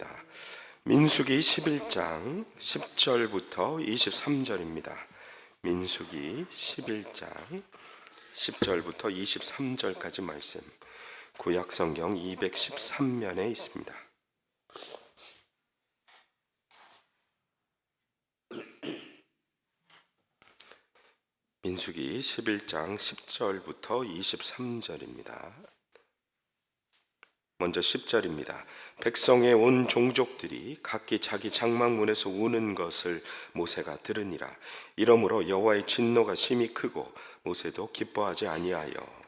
말씀입니다. 민수기 11장 10절부터 23절입니다. 민수기 11장 10절부터 23절까지 말씀. 구약 성경 213면에 있습니다. 민수기 11장 10절부터 23절입니다. 먼저 10절입니다. 백성의 온 종족들이 각기 자기 장막문에서 우는 것을 모세가 들으니라. 이러므로 여호와의 진노가 심히 크고 모세도 기뻐하지 아니하여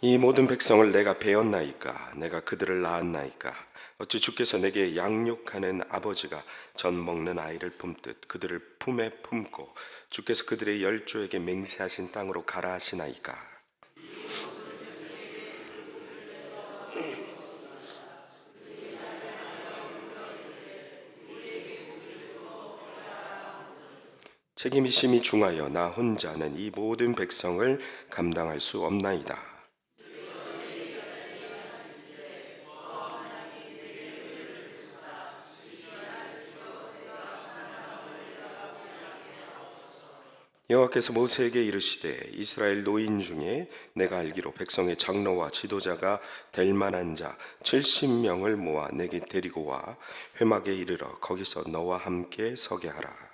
이 모든 백성을 내가 배웠나이까? 내가 그들을 낳았나이까? 어찌 주께서 내게 양육하는 아버지가 전 먹는 아이를 품듯 그들을 품에 품고 주께서 그들의 열조에게 맹세하신 땅으로 가라 하시나이까? 책임이 심히 중하여 나 혼자는 이 모든 백성을 감당할 수 없나이다. 여호와께서 모세에게 이르시되 이스라엘 노인 중에 내가 알기로 백성의 장로와 지도자가 될 만한 자 70명을 모아 내게 데리고 와. 회막에 이르러 거기서 너와 함께 서게 하라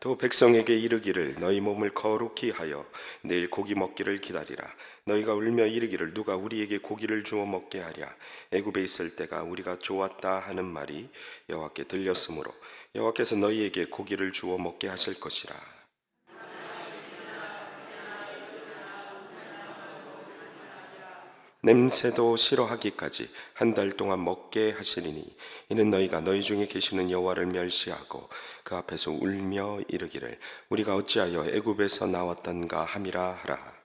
또 백성에게 이르기를 너희 몸을 거룩히 하여 내일 고기 먹기를 기다리라. 너희가 울며 이르기를 누가 우리에게 고기를 주어 먹게 하랴? 애굽에 있을 때가 우리가 좋았다 하는 말이 여호와께 들렸으므로 여호와께서 너희에게 고기를 주어 먹게 하실 것이라 냄새도 싫어하기까지 한 달 동안 먹게 하시리니 이는 너희가 너희 중에 계시는 여호와를 멸시하고 그 앞에서 울며 이르기를 우리가 어찌하여 애굽에서 나왔던가 함이라 하라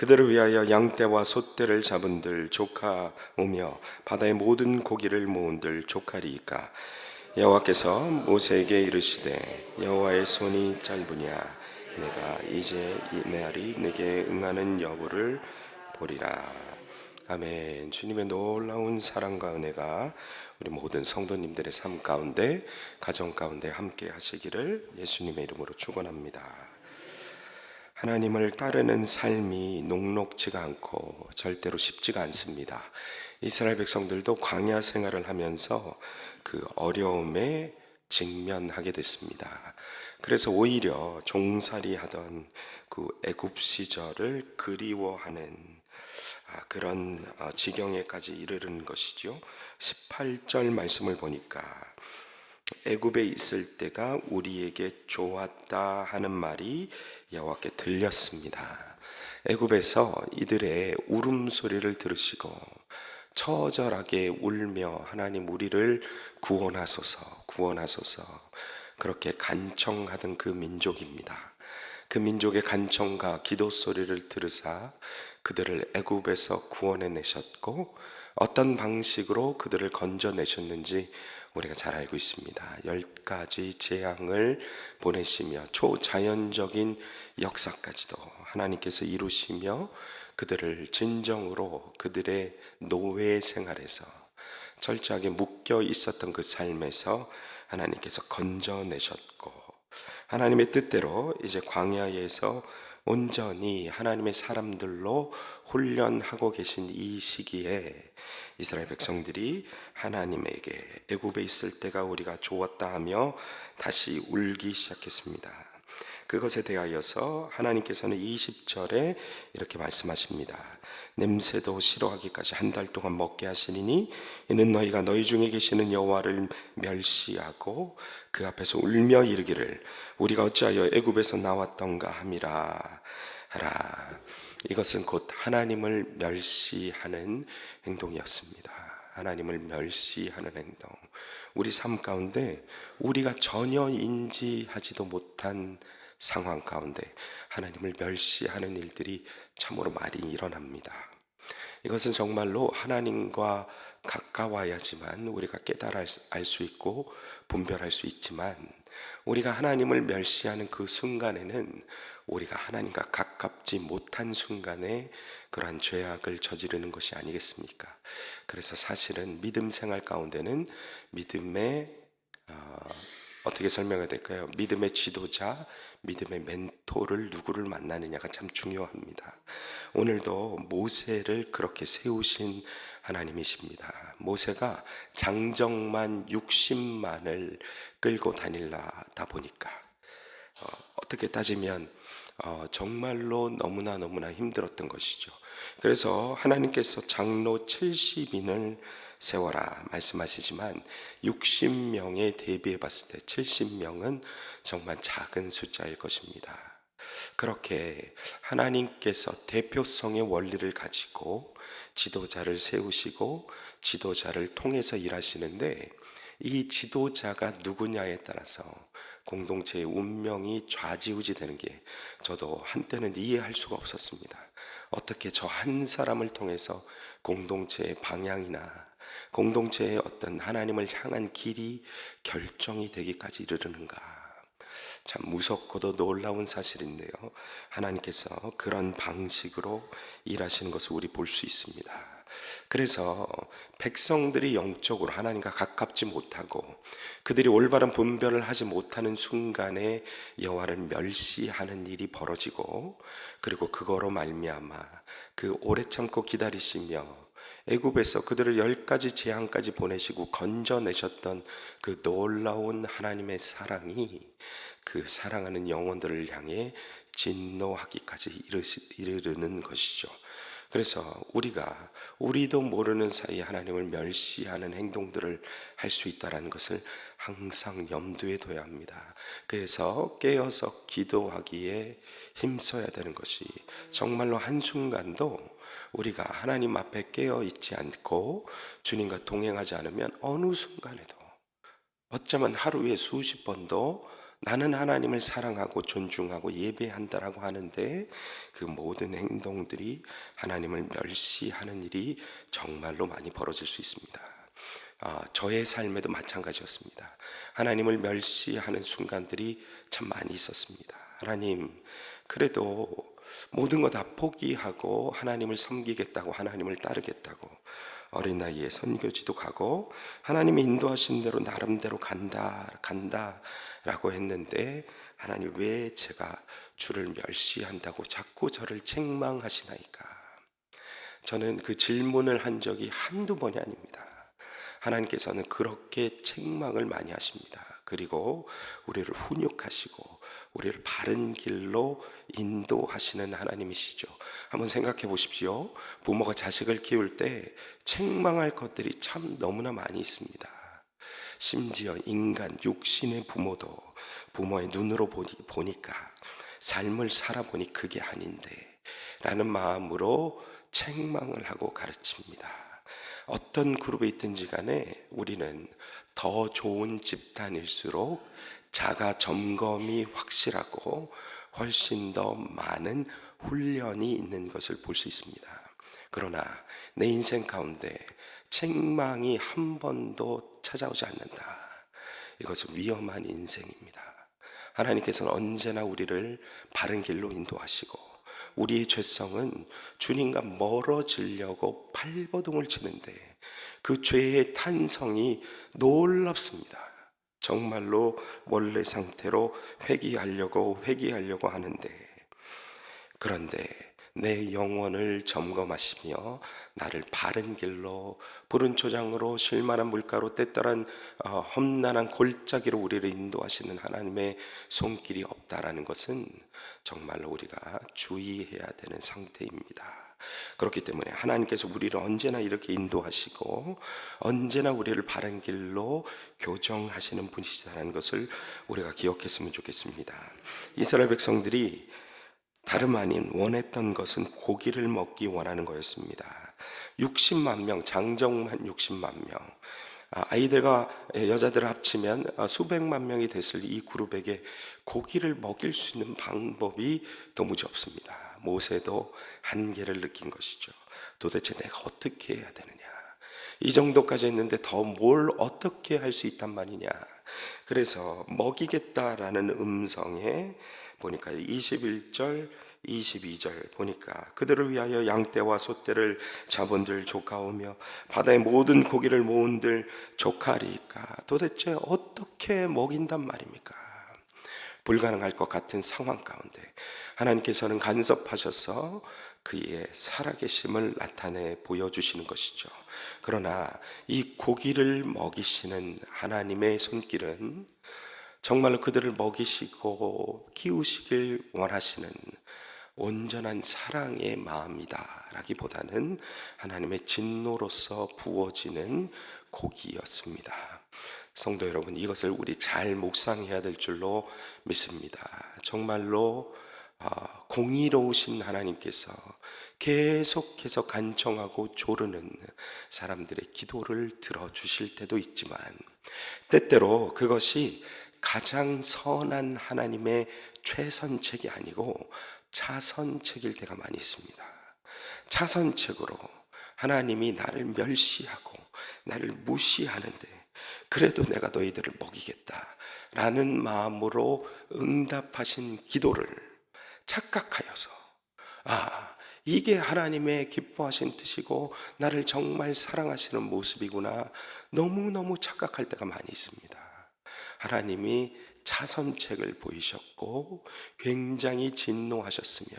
그들을 위하여 양떼와 소떼를 잡은들 조카 오며 바다의 모든 고기를 모은들 조카리이까? 여호와께서 모세에게 이르시되 여호와의 손이 짧으냐? 내가 이제 이 메아리 내게 응하는 여부를 보리라. 아멘. 주님의 놀라운 사랑과 은혜가 우리 모든 성도님들의 삶 가운데 가정 가운데 함께 하시기를 예수님의 이름으로 축원합니다. 하나님을 따르는 삶이 녹록지가 않고 절대로 쉽지가 않습니다. 이스라엘 백성들도 광야 생활을 하면서 그 어려움에 직면하게 됐습니다. 그래서 오히려 종살이 하던 그 애굽 시절을 그리워하는 아, 그런 어, 지경에까지 이르는 것이죠. 18절 말씀을 보니까 애굽에 있을 때가 우리에게 좋았다 하는 말이 여호와께 들렸습니다. 애굽에서 이들의 울음소리를 들으시고 처절하게 울며 하나님 우리를 구원하소서 구원하소서 그렇게 간청하던 그 민족입니다. 그 민족의 간청과 기도 소리를 들으사 그들을 애굽에서 구원해 내셨고 어떤 방식으로 그들을 건져내셨는지 우리가 잘 알고 있습니다. 열 가지 재앙을 보내시며 초자연적인 역사까지도 하나님께서 이루시며 그들을 진정으로 그들의 노예 생활에서 철저하게 묶여 있었던 그 삶에서 하나님께서 건져내셨고 하나님의 뜻대로 이제 광야에서 온전히 하나님의 사람들로 훈련하고 계신 이 시기에 이스라엘 백성들이 하나님에게 애굽에 있을 때가 우리가 좋았다 하며 다시 울기 시작했습니다. 그것에 대하여서 하나님께서는 20절에 이렇게 말씀하십니다. 냄새도 싫어하기까지 한 달 동안 먹게 하시리니 이는 너희가 너희 중에 계시는 여호와를 멸시하고 그 앞에서 울며 이르기를 우리가 어찌하여 애굽에서 나왔던가 함이라 하라. 이것은 곧 하나님을 멸시하는 행동이었습니다. 하나님을 멸시하는 행동. 우리 삶 가운데 우리가 전혀 인지하지도 못한 상황 가운데 하나님을 멸시하는 일들이 참으로 많이 일어납니다. 이것은 정말로 하나님과 가까워야지만 우리가 깨달아 알수 있고 분별할 수 있지만 우리가 하나님을 멸시하는 그 순간에는 우리가 하나님과 가깝지 못한 순간에 그러한 죄악을 저지르는 것이 아니겠습니까? 그래서 사실은 믿음 생활 가운데는 믿음의 어, 어떻게 설명해야 될까요? 믿음의 지도자, 믿음의 멘토를 누구를 만나느냐가 참 중요합니다. 오늘도 모세를 그렇게 세우신 하나님이십니다. 모세가 장정만 60만을 끌고 다닐라다 보니까 어, 어떻게 따지면 어, 정말로 너무나 너무나 힘들었던 것이죠. 그래서 하나님께서 장로 70인을 세워라 말씀하시지만 60명에 대비해 봤을 때 70명은 정말 작은 숫자일 것입니다. 그렇게 하나님께서 대표성의 원리를 가지고 지도자를 세우시고 지도자를 통해서 일하시는데 이 지도자가 누구냐에 따라서 공동체의 운명이 좌지우지 되는 게 저도 한때는 이해할 수가 없었습니다. 어떻게 저 한 사람을 통해서 공동체의 방향이나 공동체의 어떤 하나님을 향한 길이 결정이 되기까지 이르는가. 참 무섭고도 놀라운 사실인데요. 하나님께서 그런 방식으로 일하시는 것을 우리 볼 수 있습니다. 그래서 백성들이 영적으로 하나님과 가깝지 못하고 그들이 올바른 분별을 하지 못하는 순간에 여호와를 멸시하는 일이 벌어지고 그리고 그거로 말미암아 그 오래 참고 기다리시며 애굽에서 그들을 열 가지 재앙까지 보내시고 건져내셨던 그 놀라운 하나님의 사랑이 그 사랑하는 영혼들을 향해 진노하기까지 이르는 것이죠. 그래서 우리가 우리도 모르는 사이 하나님을 멸시하는 행동들을 할 수 있다라는 것을 항상 염두에 둬야 합니다. 그래서 깨어서 기도하기에 힘써야 되는 것이 정말로 한순간도 우리가 하나님 앞에 깨어 있지 않고 주님과 동행하지 않으면 어느 순간에도 어쩌면 하루에 수십 번도 나는 하나님을 사랑하고 존중하고 예배한다라고 하는데 그 모든 행동들이 하나님을 멸시하는 일이 정말로 많이 벌어질 수 있습니다. 아, 저의 삶에도 마찬가지였습니다. 하나님을 멸시하는 순간들이 참 많이 있었습니다. 하나님, 그래도 모든 거 다 포기하고 하나님을 섬기겠다고 하나님을 따르겠다고 어린 나이에 선교지도 가고 하나님이 인도하신 대로 나름대로 간다 간다라고 했는데 하나님 왜 제가 주를 멸시한다고 자꾸 저를 책망하시나이까 저는 그 질문을 한 적이 한두 번이 아닙니다. 하나님께서는 그렇게 책망을 많이 하십니다. 그리고 우리를 훈육하시고 우리를 바른 길로 인도하시는 하나님이시죠. 한번 생각해 보십시오. 부모가 자식을 키울 때 책망할 것들이 참 너무나 많이 있습니다. 심지어 인간 육신의 부모도 부모의 눈으로 보니, 보니까 삶을 살아보니 그게 아닌데 라는 마음으로 책망을 하고 가르칩니다. 어떤 그룹에 있든지 간에 우리는 더 좋은 집단일수록 자가 점검이 확실하고 훨씬 더 많은 훈련이 있는 것을 볼 수 있습니다. 그러나 내 인생 가운데 책망이 한 번도 찾아오지 않는다. 이것은 위험한 인생입니다. 하나님께서는 언제나 우리를 바른 길로 인도하시고 우리의 죄성은 주님과 멀어지려고 팔버둥을 치는데 그 죄의 탄성이 놀랍습니다. 정말로 원래 상태로 회귀하려고 회귀하려고 하는데 그런데 내 영혼을 점검하시며 나를 바른 길로 푸른 초장으로 실만한 물가로 때떠란 어, 험난한 골짜기로 우리를 인도하시는 하나님의 손길이 없다라는 것은 정말로 우리가 주의해야 되는 상태입니다. 그렇기 때문에 하나님께서 우리를 언제나 이렇게 인도하시고 언제나 우리를 바른 길로 교정하시는 분이시다는 것을 우리가 기억했으면 좋겠습니다. 이스라엘 백성들이 다름 아닌 원했던 것은 고기를 먹기 원하는 거였습니다. 60만 명, 장정만 60만 명. 아, 아이들과 여자들을 합치면 아, 수백만 명이 됐을 이 그룹에게 고기를 먹일 수 있는 방법이 도무지 없습니다. 모세도 한계를 느낀 것이죠. 도대체 내가 어떻게 해야 되느냐? 이 정도까지 했는데 더 뭘 어떻게 할 수 있단 말이냐? 그래서 먹이겠다라는 음성에 보니까 21절 22절 보니까 그들을 위하여 양떼와 소떼를 잡은들 조카오며 바다의 모든 고기를 모은들 조카리까 도대체 어떻게 먹인단 말입니까? 불가능할 것 같은 상황 가운데 하나님께서는 간섭하셔서 그의 살아계심을 나타내 보여주시는 것이죠. 그러나 이 고기를 먹이시는 하나님의 손길은 정말로 그들을 먹이시고 키우시길 원하시는 온전한 사랑의 마음이다라기보다는 하나님의 진노로서 부어지는 고기였습니다. 성도 여러분, 이것을 우리 잘 묵상해야 될 줄로 믿습니다. 정말로 아, 공의로우신 하나님께서 계속해서 간청하고 조르는 사람들의 기도를 들어주실 때도 있지만 때때로 그것이 가장 선한 하나님의 최선책이 아니고 차선책일 때가 많이 있습니다. 차선책으로 하나님이 나를 멸시하고 나를 무시하는데 그래도 내가 너희들을 먹이겠다 라는 마음으로 응답하신 기도를 착각하여서 아 이게 하나님의 기뻐하신 뜻이고 나를 정말 사랑하시는 모습이구나 너무너무 착각할 때가 많이 있습니다. 하나님이 차선책을 보이셨고 굉장히 진노하셨으며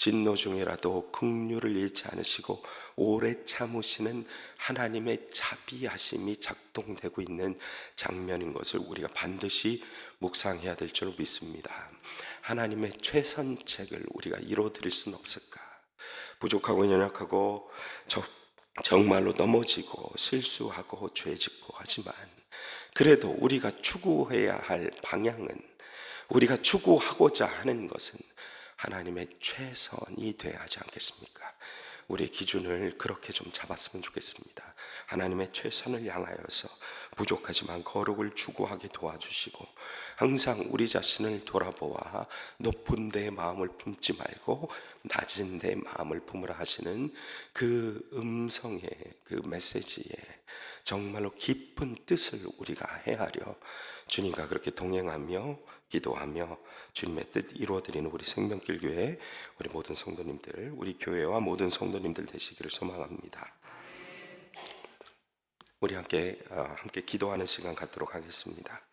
진노 중이라도 긍휼을 잃지 않으시고 오래 참으시는 하나님의 자비하심이 작동되고 있는 장면인 것을 우리가 반드시 묵상해야 될 줄 믿습니다. 하나님의 최선책을 우리가 이뤄드릴 수는 없을까? 부족하고 연약하고 저, 정말로 넘어지고 실수하고 죄짓고 하지만 그래도 우리가 추구해야 할 방향은 우리가 추구하고자 하는 것은 하나님의 최선이 되어야 하지 않겠습니까? 우리의 기준을 그렇게 좀 잡았으면 좋겠습니다. 하나님의 최선을 향하여서 부족하지만 거룩을 추구하게 도와주시고 항상 우리 자신을 돌아보아 높은 데 마음을 품지 말고 낮은 데 마음을 품으라 하시는 그 음성의 그 메시지에 정말로 깊은 뜻을 우리가 헤아려 주님과 그렇게 동행하며 기도하며 주님의 뜻 이루어드리는 우리 생명길 교회 우리 모든 성도님들 우리 교회와 모든 성도님들 되시기를 소망합니다. 우리 함께 어, 함께 기도하는 시간 갖도록 하겠습니다.